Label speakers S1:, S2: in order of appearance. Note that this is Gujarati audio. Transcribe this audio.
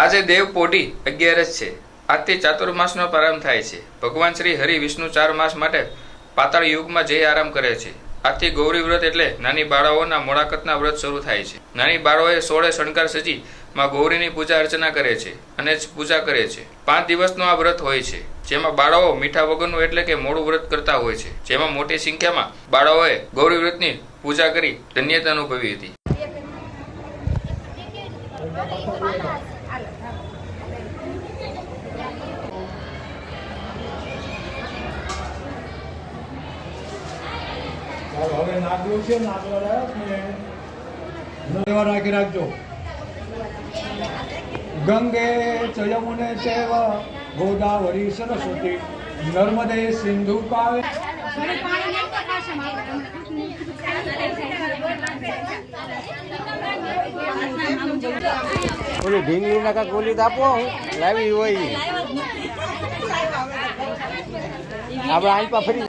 S1: આજે દેવ પોઢી અગિયારસ છે. આજથી ચાતુર્માસનો પ્રારંભ થાય છે. ભગવાન શ્રી હરિ વિષ્ણુ ચાર માસ માટે પાતાળ યુગમાં જઈ આરામ કરે છે. આજથી ગૌરી વ્રત એટલે નાની બાળાઓના મોળાકતના વ્રત શરૂ થાય છે. નાની બાળાઓએ સોળે શણગાર સજી માં ગૌરીની પૂજા અર્ચના કરે છે અને જ પૂજા કરે છે. પાંચ દિવસનું આ વ્રત હોય છે, જેમાં બાળાઓ મીઠા વગરનું એટલે કે મોડું વ્રત કરતા હોય છે. જેમાં મોટી સંખ્યામાં બાળાઓએ ગૌરી વ્રતની પૂજા કરી ધન્યતા અનુભવી હતી.
S2: હવે નાગલું છે, નાગલા રાખી રાખજો. ગંગે ચયમુને યમુને ચૈવ, ગોદાવરી સરસ્વતી, નર્મદે સિંધુ કાવે
S3: ઓલી ઢીંગલી ના કાંક ઓલી આપો હું લાવી હોય. આપણે આલપા ફરી